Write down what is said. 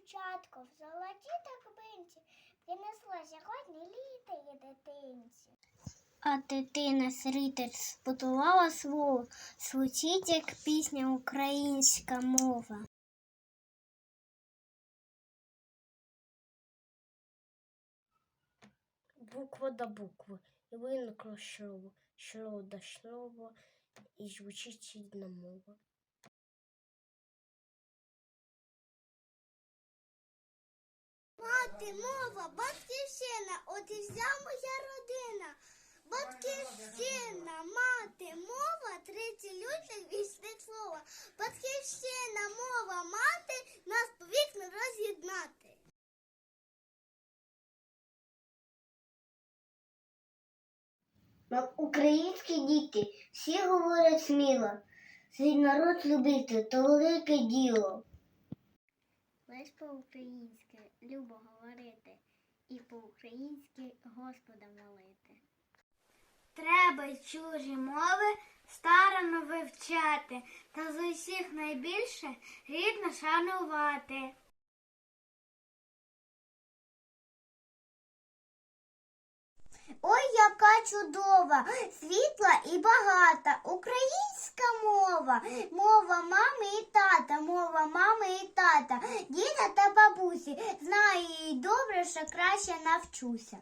дівчатко в золотій торбинці принесла сьогодні літої дитинці. А дитина ритер сподувала слово, звучить як пісня українська мова. Буква до букви. І виникло слово, слово до слова, і звучить рідна мова. Мати, мова, батьківщина, от і вся моя родина. Батьківщина, мати, мова, три цілющих вічних слова. Батьківщина, мова, мати, нас повік не роз'єднати. Українські діти всі говорять сміло. Свій народ любити то велике діло. Лиш по-українськи любо говорити і по-українськи Господа молити. Треба й чужі мови старано вивчати, та з усіх найбільше рідно шанувати. Ой, яка чудова, світла і багата, українська мова, мова мами і тата, мова мами тата, діда та бабусі, знаю її добре, що краще навчуся.